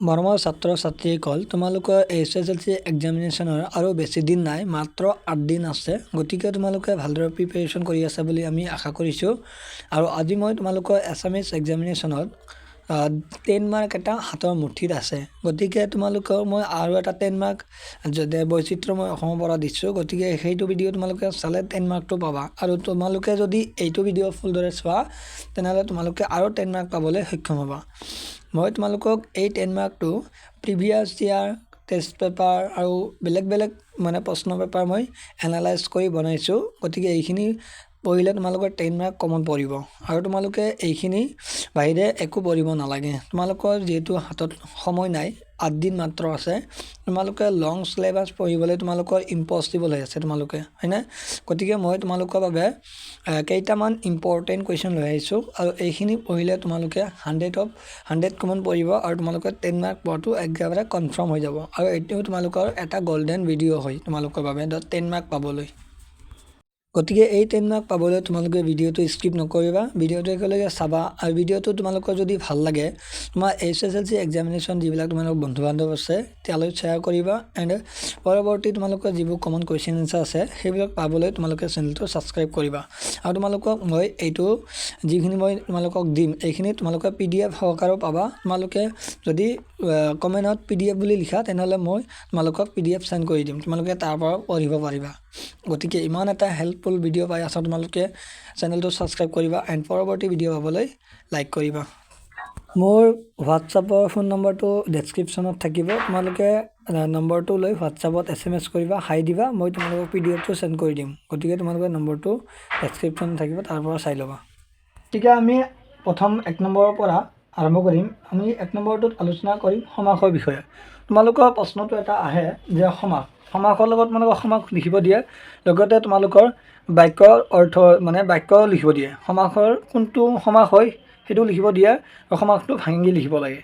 মৰমৰ ছাত্ৰ ছাত্ৰীসকল তোমালোকৰ এইচ এছ এল চি এক্সামিনেশ্যনৰ আৰু বেছি দিন নাই, মাত্ৰ আঠ দিন আছে, গতিকে তোমালোকে ভালদৰে প্ৰিপেৰেশ্যন কৰি আছা বুলি আমি আশা কৰিছোঁ। আৰু আজি মই তোমালোকৰ এছামিছ এক্সামিনেশ্যনত টেন মাৰ্ক এটা হাতৰ মুঠিত আছে। গতিকে তোমালোকৰ মই আৰু এটা টেন মাৰ্ক যদি বৈচিত্ৰ মই অসমৰ পৰা দিছোঁ। গতিকে সেইটো ভিডিঅ' তোমালোকে চালে টেন মাৰ্কটো পাবা। আৰু তোমালোকে যদি এইটো ভিডিঅ' ফুলদৰে চোৱা, তেনেহ'লে তোমালোকে আৰু টেন মাৰ্ক পাবলৈ সক্ষম হ'বা। মই তোমালোকক এই টেন মাৰ্কটো প্ৰিভিয়াছ ইয়াৰ টেষ্ট পেপাৰ আৰু বেলেগ বেলেগ মানে প্ৰশ্ন পেপাৰ মই এনালাইজ কৰি বনাইছোঁ। গতিকে এইখিনি পঢ়িলে তোমালোকৰ টেন মাৰ্ক কমন পৰিব। আৰু তোমালোকে এইখিনি বাহিৰে একো পঢ়িব নালাগে। তোমালোকৰ যিহেতু হাতত সময় নাই, আঠ দিন মাত্ৰ আছে। তোমালোকে লং চিলেবাছ পঢ়িবলৈ তোমালোকৰ ইম্পচিবল হৈ আছে তোমালোকে, হয়নে? গতিকে মই তোমালোকৰ বাবে কেইটামান ইম্পৰ্টেণ্ট কুৱেশ্যন লৈ আহিছোঁ। আৰু এইখিনি পঢ়িলে তোমালোকে হাণ্ড্ৰেড অফ হাণ্ড্ৰেড কমন পৰিব আৰু তোমালোকে টেন মাৰ্ক পোৱাটো একেবাৰে কনফাৰ্ম হৈ যাব। আৰু এইটোও তোমালোকৰ এটা গল্ডেন ভিডিঅ' হয় তোমালোকৰ বাবে টেন মাৰ্ক পাবলৈ। গতিকে এই টেন পাবলৈ তোমালোকে ভিডিঅ'টো স্কিপ নকৰিবা। ভিডিঅ'টো একেলগে চাবা আৰু ভিডিঅ'টো তোমালোকৰ যদি ভালো লাগে, তোমাৰ H S L C examination যিবিলাক তোমালোকৰ বন্ধু বান্ধৱ আছে, তালৈ শ্বেয়াৰ কৰিবা এণ্ড পৰৱৰ্তী তোমালোকৰ যিবোৰ কমন কুৱেশ্যন এনচাৰ আছে, সেইবিলাক পাবলৈ তোমালোকে চেনেলটো ছাবস্ক্ৰাইব কৰিবা। আৰু তোমালোকক মই এইটো যিখিনি মই তোমালোকক দিম, এইখিনি তোমালোকে পি ডি এফ সহকাৰেও পাবা। তোমালোকে যদি কমেণ্টত পি ডি এফ বুলি লিখা, তেনেহ'লে মই তোমালোকক পি ডি এফ চেণ্ড কৰি দিম। তোমালোকে তাৰ পৰা পঢ়িব পাৰিবা। গতিকে ইমান এটা হেল্পফুল ভিডিঅ' পাই আছা তোমালোকে চেনেলটো ছাবস্ক্ৰাইব কৰিবা এণ্ড পৰৱৰ্তী ভিডিঅ' পাবলৈ লাইক কৰিবা। মোৰ হোৱাটছআপৰ ফোন নম্বৰটো ডেছক্ৰিপশ্যনত থাকিব, তোমালোকে নম্বৰটো লৈ হোৱাটছআপত এছ এম এছ কৰিবা হাই দিবা, মই তোমালোকক পি ডি এফটো চেণ্ড কৰি দিম। গতিকে তোমালোকে নম্বৰটো ডেছক্ৰিপশ্যনত থাকিব, তাৰ পৰা চাই ল'বা। গতিকে আমি প্ৰথম এক নম্বৰৰ পৰা আৰম্ভ কৰিম। আমি এক নম্বৰটোত আলোচনা কৰিম সমাসৰ বিষয়ে। তোমালোকৰ প্ৰশ্নটো এটা আহে যে সমাস সমাসৰ লগত তোমালোকক সমাস লিখিব দিয়ে। লগতে তোমালোকৰ বাক্যৰ অৰ্থ মানে বাক্য লিখিব দিয়ে। সমাসৰ কোনটো সমাস হয় সেইটো লিখিব দিয়ে আৰু সমাসটো ভাঙি লিখিব লাগে।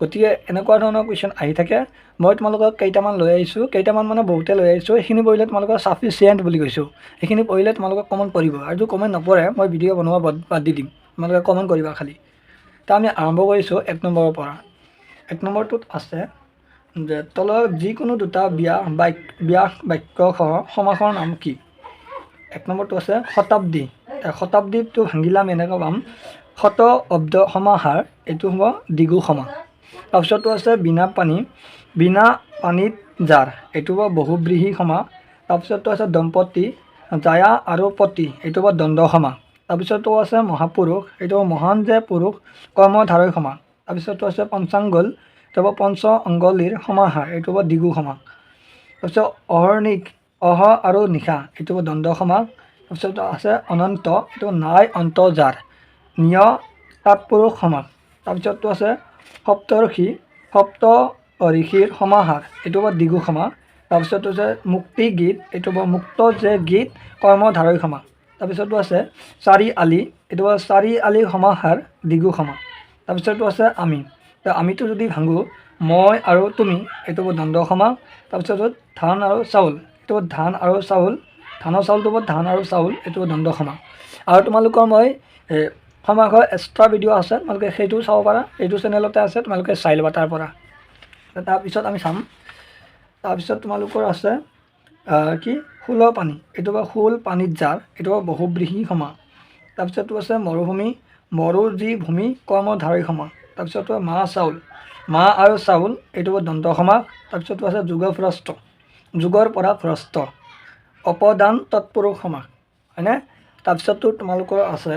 গতিকে এনেকুৱা ধৰণৰ কুৱেশ্যন আহি থাকে। মই তোমালোকক কেইটামান লৈ আহিছোঁ। কেইটামান মানে বহুতে লৈ আহিছোঁ। সেইখিনি পঢ়িলে তোমালোকৰ চাফিচিয়েণ্ট বুলি কৈছোঁ। সেইখিনি পঢ়িলে তোমালোকক কমন পৰিব আৰু যদি কমেণ্ট নপৰে মই ভিডিঅ' বনোৱা বাদ দি দিম। তোমালোকে কমেণ্ট কৰিবা খালি। তা আমি আৰম্ভ কৰিছোঁ এক নম্বৰৰ পৰা। এক নম্বৰটোত আছে যে তলৰ যিকোনো দুটা বিয়া বাক্য বিয়া বাক্যসহ সমাসৰ নাম কি? এক নম্বৰটো আছে শতাব্দী। শতাব্দীটো ভাঙিলাম এনেকৈ পাম। শত অব্দ সমাহাৰ, এইটো হ'ব দ্বিগু সমাস তাৰপিছতো আছে বিনা পানী, বিনা পানীত যাৰ, এইটো হ'ব বহুব্ৰীহী সমাস তাৰপিছতো আছে দম্পতী, জায়া আৰু পতি, এইটো হ'ব দ্বন্দ্ব সমাস তাৰপিছতো আছে মহাপুৰুষ, এইটো মহান যে পুৰুষ কৰ্মধাৰয় সমাস তাৰপিছতো আছে পঞ্চাংগল হ'ব পঞ্চ অংগলীৰ সমাহাৰ এইটো হ'ব দ্বিগু সমাস তাৰপিছত অহৰ্ণিক অহ আৰু নিশা এইটো হ'ব দ্বন্দ্ব সমাস তাৰপিছত আছে অনন্ত এইটো নাই অন্ত যাৰ নিয় তাৎপুৰুষ সমাস তাৰপিছততো আছে সপ্তৰ্ষি সপ্ত ঋষিৰ সমাহাৰ এইটো হ'ব দ্বিগু সমাস তাৰপিছতো আছে মুক্তি গীত এইটো হ'ব মুক্ত যে গীত কৰ্মধাৰয় সমাস তাৰপিছতো আছে চাৰি আলি এইটো হ'ব চাৰি আলি সমাহাৰ দ্বিগু সমাস তাৰপিছতো আছে আমি। আমিতো যদি ভাঙোঁ মই আৰু তুমি এইটো হ'ব সমাস তাৰপিছত ধান আৰু চাউল এইটো হ'ব ধান আৰু চাউল ধানৰ চাউলটো হ'ব ধান আৰু চাউল এইটো সমাস আৰু তোমালোকৰ মই সমাসৰ এক্সট্ৰা ভিডিঅ' আছে তোমালোকে সেইটোও চাব পাৰা এইটো চেনেলতে আছে তোমালোকে চাই ল'বা তাৰ পৰা। তাৰপিছত আমি চাম। তাৰপিছত তোমালোকৰ আছে কি? শূল পানী এইটো বা শূল পানীত যাৰ এইটো বহুব্ৰীহী সমাস তাৰপিছতো আছে মৰুভূমি মৰু যি ভূমি কৰ্মধাৰী সমাস তাৰপিছতো মাহ চাউল মাহ আৰু চাউল এইটো দন্ত সমাস। তাৰপিছতো আছে যুগভ্ৰষ্ট যুগৰ পৰা ভ্ৰষ্ট অপদান তৎপুৰুষ সমাস, হয়নে? তাৰপিছতো তোমালোকৰ আছে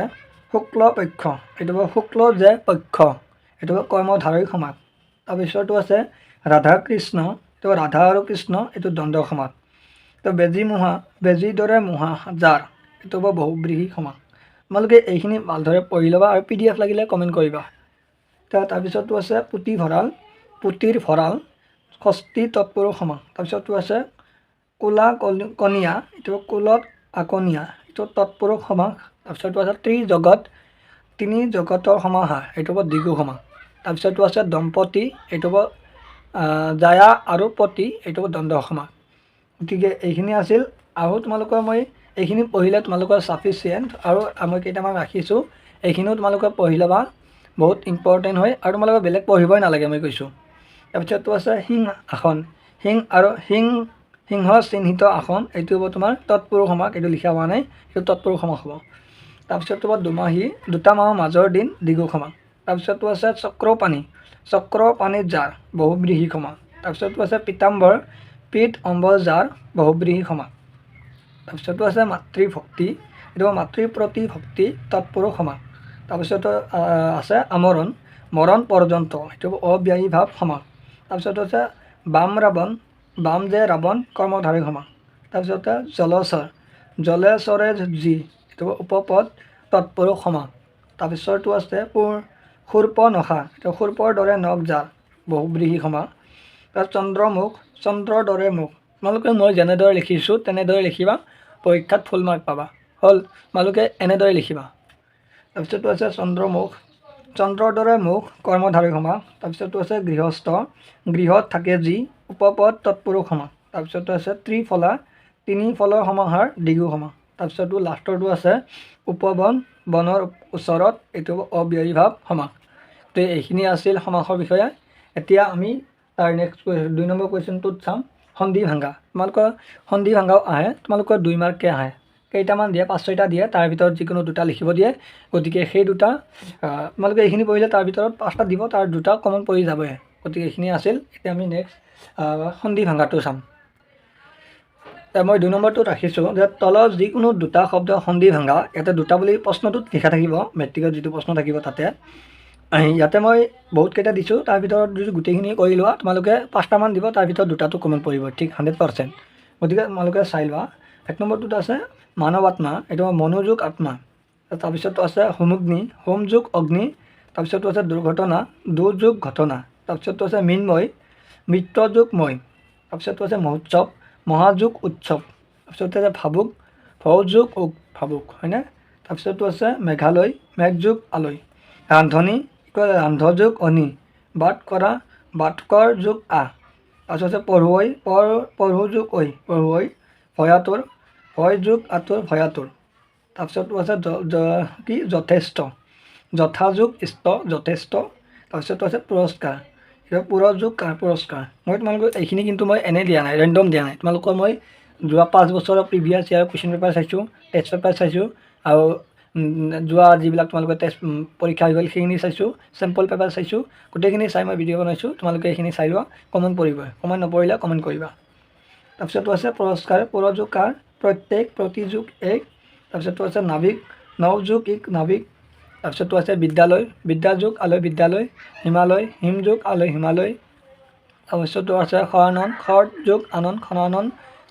শুক্ল পক্ষ, এইটো শুক্ল যে পক্ষ, এইটো হ'ব কৰ্মধাৰয়ী সমাস। তাৰপিছতো আছে ৰাধা কৃষ্ণ, এইটো ৰাধা আৰু কৃষ্ণ, এইটো দ্বন্দ্ব সমাস। তো বেজী মোহা, বেজীৰ দৰে মোহা যাৰ এইটো হ'ব বহুব্ৰীহী সমাস। তোমালোকে এইখিনি ভালদৰে পঢ়ি ল'বা আৰু পি ডি এফ লাগিলে কমেণ্ট কৰিবা। তাৰপিছতো আছে পুতি ভঁৰাল পুতিৰ ভঁৰাল ষষ্ঠী তৎপুৰুষ সমাস তাৰপিছতো আছে কোলা কণীয়া এইটো কুলত আকনীয়া এইটো তৎপুৰুষ সমাস তাৰপিছতো আছে ত্ৰিজগত তিনি জগতৰ সমাহাৰ এইটো হ'ব দ্বিগু সমাস তাৰপিছতো আছে দম্পতী এইটো হ'ব জায়া আৰু পতি এইটো হ'ব দ্বন্দ্ব সমাস গতিকে এইখিনি আছিল। আৰু তোমালোকৰ মই এইখিনি পঢ়িলে তোমালোকৰ চাফিচিয়েণ্ট আৰু মই কেইটামান ৰাখিছোঁ। এইখিনিও তোমালোকে পঢ়ি ল'বা। বহুত ইম্পৰ্টেণ্ট হয় আৰু তোমালোকে বেলেগ পঢ়িবই নালাগে মই কৈছোঁ। তাৰপিছতটো আছে সিং আসন। সিং আৰু সিং সিংহ চিহ্নিত আসন এইটো হ'ব তোমাৰ তৎপুৰুষ সমাস এইটো লিখা হোৱা নাই এইটো তৎপুৰুষ সমাস হ'ব। তাৰপিছত তোমাৰ দুমাহী দুটা মাহৰ মাজৰ দিন দীঘু সমাস তাৰপিছতটো আছে চক্ৰ পানীত জাৰ বহুব্ৰীহী সমাস তাৰপিছতটো আছে পীতাম্বৰ পীঠ অম্বৰ জাৰ বহুব্ৰীহী সমাস তাৰপিছতো আছে মাতৃভক্তি এইটো মাতৃ প্ৰতি ভক্তি তৎপুৰুষ সমাস তাৰপিছত আছে আমৰণ। মৰণ পৰ্যন্ত, এইটো অব্যয়ী ভাৱ সমাস তাৰপিছত আছে বাম ৰাৱণ, বাম যে ৰাৱণ, কৰ্মধাৰী সমাস তাৰপিছতে জলচৰ জলেচৰে যি, এইটো উপপদ তৎপুৰুষ সমাস তাৰপিছতো আছে পুৰ সূৰ্প নখা। এইটো সূৰ্পৰ দৰে নখ জাল, বহুব্ৰীহী সমাস তাৰপিছত চন্দ্ৰমুখ, চন্দ্ৰৰ দৰে মুখ। তোমালোকে মই যেনেদৰে লিখিছোঁ, তেনেদৰে লিখিবা। পৰীক্ষাত ফুল মাৰ্ক পাবা। হ'ল, তোমালোকে এনেদৰে লিখিবা। তাৰপিছতো আছে চন্দ্ৰমুখ। চন্দ্ৰৰ দৰে মুখ কৰ্মধাৰী সমাস তাৰপিছতো আছে গৃহস্থ। গৃহত থাকে যি উপপদ তৎপুৰুষ সমাস তাৰপিছতো আছে ত্ৰিফলা। তিনি ফলৰ সমাহাৰ দীঘু সমাস তাৰপিছতো লাষ্টৰটো আছে উপবন বনৰ ওচৰত এইটো অব্যয়ী ভাৱ সমাস তো এইখিনি আছিল সমাসৰ বিষয়ে। এতিয়া আমি তাৰ নেক্সট দুই নম্বৰ কুৱেশ্যনটোত চাম। সন্ধি ভাঙা তোমালোকৰ সন্ধি ভাঙাও আহে তোমালোকৰ দুই মাৰ্ককৈ আহে। কেইটামান দিয়ে পাঁচ ছয়টা দিয়ে তাৰ ভিতৰত যিকোনো দুটা লিখিব দিয়ে। গতিকে সেই দুটা তোমালোকে এইখিনি পঢ়িলে তাৰ ভিতৰত পাঁচটা দিব তাৰ দুটা কমন পৰি যাবই গতিকে এইখিনি আছিল। এতিয়া আমি নেক্সট সন্ধি ভাঙাটো চাম। মই দুই নম্বৰটোত ৰাখিছোঁ যে তলত যিকোনো দুটা শব্দ সন্ধি ভাঙা ইয়াতে দুটা বুলি প্ৰশ্নটোত লিখা থাকিব মেট্ৰিকত যিটো প্ৰশ্ন থাকিব তাতে। ইয়াতে মই বহুতকেইটা দিছোঁ তাৰ ভিতৰত যদি গোটেইখিনি কৰি লোৱা তোমালোকে পাঁচটামান দিব তাৰ ভিতৰত দুটাটো কমন পৰিব ঠিক হাণ্ড্ৰেড পাৰ্চেণ্ট গতিকে তোমালোকে চাই লোৱা। এক নম্বৰটোত আছে মানৱ আত্মা এইটো মনোযোগ আত্মা। তাৰপিছতো আছে হোমগ্নি হোমযোগ অগ্নি তাৰপিছতো আছে দুৰ্ঘটনা দুৰ্যোগ ঘটনা তাৰপিছতো আছে মৃন্ময় মৃত্যযোগময় তাৰপিছতো আছে মহোৎসৱ মহাযোগ উৎসৱ তাৰপিছতে আছে ভাবুক ভৱযোগ ভাবুক হয়নে? তাৰপিছতো আছে মেঘালয় মেঘযোগ আলয় ৰান্ধনি ৰান্ধযোগ অনি বাট কৰা বাটকৰ যোগ আহ তাৰপিছত আছে পঢ়ুৱৈ পঢ় পঢ়ু যোগ ঐ পঢ়ুৱৈ ভয়াতুৰ ভয় যোগ আঁতৰ ভয়াতুৰ। তাৰপিছতো আছে কি? যথেষ্ট। যথাযোগ ইষ্ট যথেষ্ট। তাৰপিছতো আছে পুৰস্কাৰ। এতিয়া পুৰযোগ কাৰ পুৰস্কাৰ? মই তোমালোকক এইখিনি কিন্তু মই এনেই দিয়া নাই ৰেণ্ডম দিয়া নাই। তোমালোকৰ মই যোৱা পাঁচ বছৰৰ প্ৰিভিয়াছ ইয়াৰ কুৱেশ্যন পেপাৰ চাইছোঁ টেষ্ট পেপাৰ চাইছোঁ, আৰু যোৱা যিবিলাক তোমালোকে টেষ্ট পৰীক্ষা হৈ গ'ল, সেইখিনি চাইছোঁ চেম্পল পেপাৰ চাইছোঁ, গোটেইখিনি চাই মই ভিডিঅ' বনাইছোঁ, তোমালোকে এইখিনি চাই লোৱা কমেণ্ট পৰিব কমেণ্ট নপৰিলে কমেণ্ট কৰিবা। তাৰপিছতো আছে পুৰস্কাৰ, পুৰযোগ কাৰ? প্ৰত্যেক প্ৰতিযোগ এক তাৰপিছতো আছে নাবিক নৱযোগ এক নাবিক তাৰপিছতো আছে বিদ্যালয় বিদ্যাযোগ আলয় বিদ্যালয় হিমালয় হিমযোগ আলয় হিমালয় তাৰপিছতো আছে সৰানন্দ খৰ যোগ খনানন্দ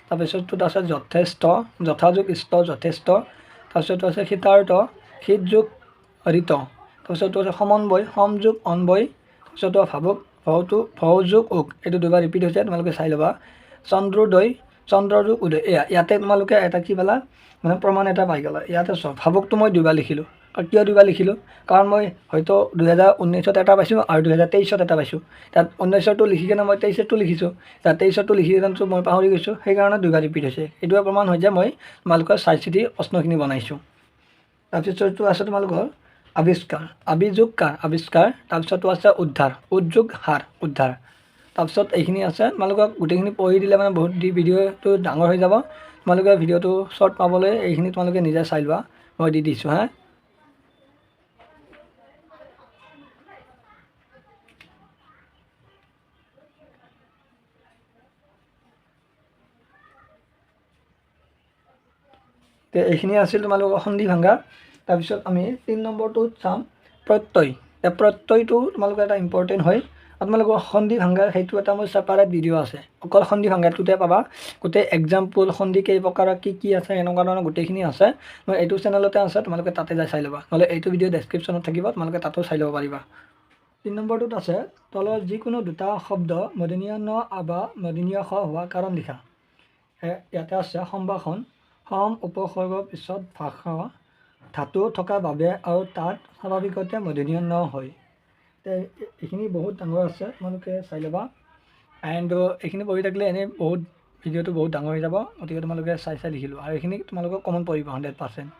তাৰপিছতটোত আছে যথেষ্ট যথাযোগ ইষ্ট যথেষ্ট তাৰপিছতো আছে শীতাৰ্থ শীত যোগ ঋত তাৰপিছতো আছে সমন্বয় সমযোগ অনবয় তাৰপিছতো ভাবুক ভওটো ভৱযোগ ওক এইটো দুবাৰ ৰিপিট হৈছে তোমালোকে চাই ল'বা। চন্দ্ৰোদয় চন্দ্ৰযোগ উদয়। এয়া, ইয়াতে তোমালোকে এটা কি পালা? মানে প্ৰমাণ এটা পাই গ'লা। ইয়াতে চোৱা, ভাবুকটো মই দুবাৰ লিখিলোঁ। কিয় দুবাৰ লিখিলোঁ? কাৰণ মই হয়তো দুহেজাৰ ঊনৈছত এটা পাইছোঁ আৰু দুহেজাৰ তেইছত এটা পাইছোঁ। তাত ঊনৈছৰটো লিখি কিনে মই তেইছৰটো লিখিছোঁ। তাত তেইছৰটো লিখি কিনে মই পাহৰি গৈছোঁ। সেইকাৰণে দুবাৰ ৰিপিট হৈছে। এইটোৱে প্ৰমাণ হয় যে মই তোমালোকৰ চাই চিতি প্ৰশ্নখিনি বনাইছোঁ তাৰপিছতটো আছে তোমালোকৰ আৱিষ্কাৰ আবিযোগ কাৰ আৱিষ্কাৰ। তাৰপিছতো আছে উদ্ধাৰ, উদ্যোগ, হাৰ, উদ্ধাৰ। তাৰপিছত এইখিনি আছে তোমালোকক গোটেইখিনি পঢ়ি দিলে মানে বহুত ভিডিঅ'টো ডাঙৰ হৈ যাব। তোমালোকে ভিডিঅ'টো শ্বৰ্ট পাবলৈ এইখিনি তোমালোকে নিজে চাই লোৱা মই দি দিছোঁ হা। তো এইখিনি আছিল তোমালোকৰ সন্ধি ভাঙা তাৰপিছত আমি তিনি নম্বৰটোত চাম প্ৰত্যয়। প্ৰত্যয়টো তোমালোকৰ এটা ইম্পৰ্টেণ্ট হয়। আৰু তোমালোকৰ সন্ধি ভাঙাৰ সেইটো এটা মোৰ ছেপাৰেট ভিডিঅ' আছে। অকল সন্ধি ভাঙাটোতে পাবা গোটেই এক্সাম্পল সন্ধি কেই প্ৰকাৰৰ কি কি আছে এনেকুৱা ধৰণৰ গোটেইখিনি আছে। মই এইটো চেনেলতে আছে তোমালোকে তাতে যাই চাই ল'বা। নহ'লে এইটো ভিডিঅ' ডেছক্ৰিপশ্যনত থাকিব তোমালোকে তাতো চাই ল'ব পাৰিবা। তিনি নম্বৰটোত আছে তলৰ যিকোনো দুটা শব্দ মদিনীয়া ন বা মদিনীয় স হোৱাৰ কাৰণ লিখা। ইয়াতে আছে সম্ভাষণ সম উপসৰ্গৰ পিছত ভাষা ধাতু থকাৰ বাবে আৰু তাত স্বাভাৱিকতে মূৰ্ধন্য ন হয়। এইখিনি বহুত ডাঙৰ আছে তোমালোকে চাই ল'বা। এণ্ড এইখিনি পঢ়ি থাকিলে এনেই বহুত ভিডিঅ'টো বহুত ডাঙৰ হৈ যাব গতিকে তোমালোকে চাই চাই লিখিলোঁ আৰু এইখিনি তোমালোকক কমন পৰিব হাণ্ড্ৰেড পাৰ্চেণ্ট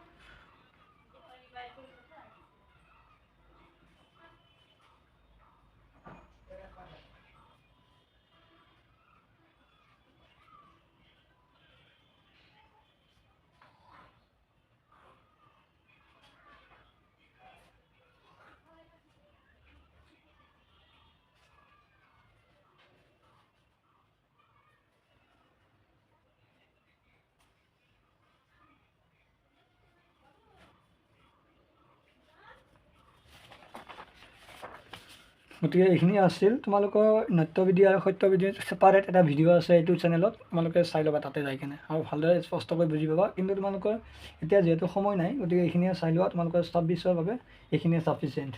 গতিকে এইখিনি আছিল। তোমালোকৰ নৃত্যবিধি আৰু সত্যবিধি ছেপাৰেট এটা ভিডিঅ' আছে এইটো চেনেলত তোমালোকে চাই ল'বা তাতে যাই কিনে আৰু ভালদৰে স্পষ্টকৈ বুজি পাবা। কিন্তু তোমালোকৰ এতিয়া যিহেতু সময় নাই গতিকে এইখিনিয়ে চাই লোৱা। তোমালোকৰ ছাব্বিছৰ বাবে এইখিনিয়ে ছাফিচিয়েণ্ট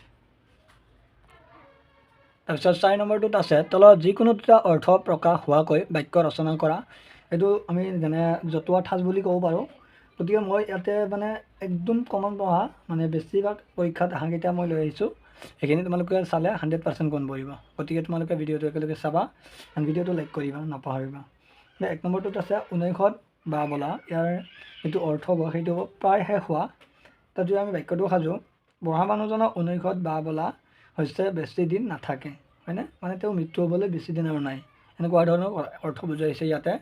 তাৰপিছত চাৰি নম্বৰটোত আছে তলত যিকোনো দুটা অৰ্থ প্ৰকাশ হোৱাকৈ বাক্য ৰচনা কৰা। এইটো আমি যেনে জতুৱা ঠাঁচ বুলি ক'ব পাৰোঁ। গতিকে মই ইয়াতে মানে একদম কমন পঢ়া মানে বেছিভাগ পৰীক্ষাত অহাকেইটা মই লৈ আহিছোঁ। সেইখিনি তোমালোকে চালে হাণ্ড্ৰেড পাৰ্চেণ্ট কম পৰিব। গতিকে তোমালোকে ভিডিঅ'টো একেলগে চাবা এণ্ড ভিডিঅ'টো লাইক কৰিবা নাপাহৰিবা। এক নম্বৰটোত আছে ঊনৈশত বা বলা। ইয়াৰ যিটো অৰ্থ হ'ব সেইটো প্ৰায় শেষ হোৱা। তাত যদি আমি বাক্যটো সাজোঁ বুঢ়া মানুহজনৰ ঊনৈশত বা বলা হৈছে বেছি দিন নাথাকে হয়নে? মানে তেওঁ মৃত্যু হ'বলৈ বেছি দিন আৰু নাই। এনেকুৱা ধৰণৰ অৰ্থ বুজাইছে ইয়াতে।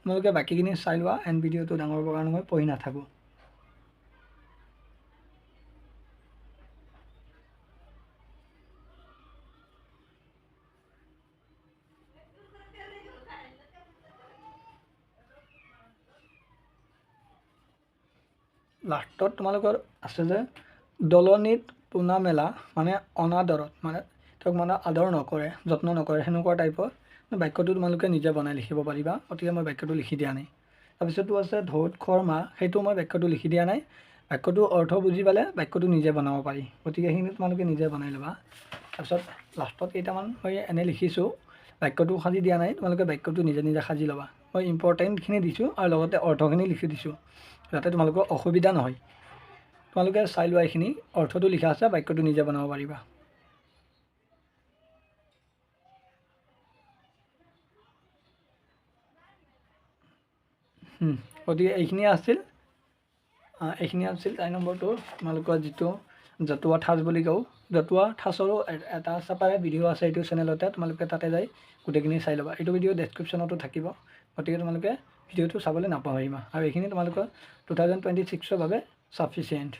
তোমালোকে বাকীখিনি চাই লোৱা এণ্ড ভিডিঅ'টো ডাঙৰ কাৰণে মই পঢ়ি নাথাকোঁ। লাষ্টত তোমালোকৰ আছে যে দলনিত পোনা মেলা মানে অনাদৰত মানে তেওঁক মানে আদৰ নকৰে যত্ন নকৰে সেনেকুৱা টাইপৰ বাক্যটো তোমালোকে নিজে বনাই লিখিব পাৰিবা গতিকে মই বাক্যটো লিখি দিয়া নাই। তাৰপিছতো আছে ধৌত খৰ মা সেইটো মই বাক্যটো লিখি দিয়া নাই। বাক্যটো অৰ্থ বুজি পালে বাক্যটো নিজে বনাব পাৰি গতিকে সেইখিনি তোমালোকে নিজে বনাই ল'বা। তাৰপিছত লাষ্টত কেইটামান মই এনেই লিখিছোঁ বাক্যটো সাজি দিয়া নাই তোমালোকে বাক্যটো নিজে নিজে সাজি ল'বা। মই ইম্পৰ্টেণ্টখিনি দিছোঁ আৰু লগতে অৰ্থখিনি লিখি দিছোঁ। যাতে তোমালোকৰ অসুবিধা নহয়। তোমালোকে চাই লোৱা এইখিনি অৰ্থটো লিখা আছে বাক্যটো নিজে বনাব পাৰিবা। গতিকে এইখিনিয়ে আছিল। এইখিনি আছিল চাৰি নম্বৰটো। তোমালোকৰ যিটো জতুৱা ঠাঁচ বুলি কওঁ জতুৱা ঠাঁচৰো এটা চেপাৰেট ভিডিঅ' আছে এইটো চেনেলতে তোমালোকে তাতে যাই গোটেইখিনি চাই ল'বা। এইটো ভিডিঅ' ডেছক্ৰিপশ্যনতো থাকিব। গতিকে তোমালোকে ভিডিঅ'টো চাবলৈ নাপাহৰিবা আৰু। এইখিনি তোমালোকৰ টু থাউজেণ্ড টুৱেণ্টি ছিক্সৰ বাবে ছাফিচিয়েণ্ট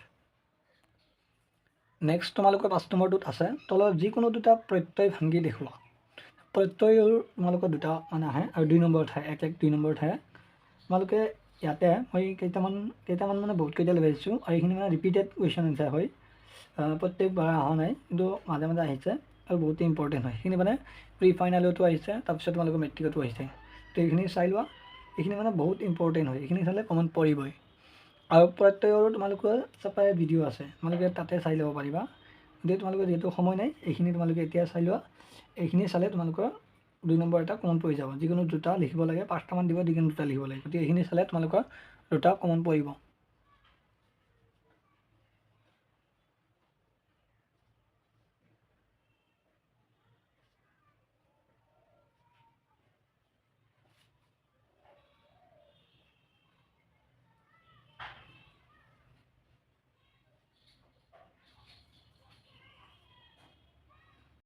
নেক্সট তোমালোকৰ পাঁচ নম্বৰটোত আছে। তলত যিকোনো দুটা প্ৰত্যয় ভাঙি দেখুওৱা। প্ৰত্যয়ৰ তোমালোকৰ দুটা মানে আহে আৰু দুই নম্বৰ ঠাই এক এক দুই নম্বৰ ঠাই তোমালোকে ইয়াতে মই কেইটামান কেইটামান মানে বহুতকেইটা লৈ আহিছোঁ আৰু এইখিনি মানে ৰিপিটেড কুৱেশ্যন এনচাৰ হয়। প্ৰত্যেকবাৰ অহা নাই কিন্তু মাজে মাজে আহিছে আৰু বহুতেই ইম্পৰ্টেণ্ট হয়। সেইখিনি মানে প্ৰি ফাইনেলতো আহিছে তাৰপিছত তোমালোকৰ মেট্ৰিকতো আহিছে। তো এইখিনি চাই লোৱা। এইখিনি মানে বহুত ইম্পৰ্টেণ্ট হয় এইখিনি চালে কমন পৰিবই। আৰু প্ৰত্যেকৰো তোমালোকৰ ছেপাৰেট ভিডিঅ' আছে তোমালোকে তাতে চাই ল'ব পাৰিবা। গতিকে তোমালোকৰ যিহেতু সময় নাই এইখিনি তোমালোকে এতিয়া চাই লোৱা। এইখিনি চালে তোমালোকৰ দুই নম্বৰ এটা কমন পৰি যাব। যিকোনো দুটা লিখিব লাগে পাঁচটামান দিব যিকোনো দুটা লিখিব লাগে। গতিকে এইখিনি চালে তোমালোকৰ দুটা কমন পৰিব।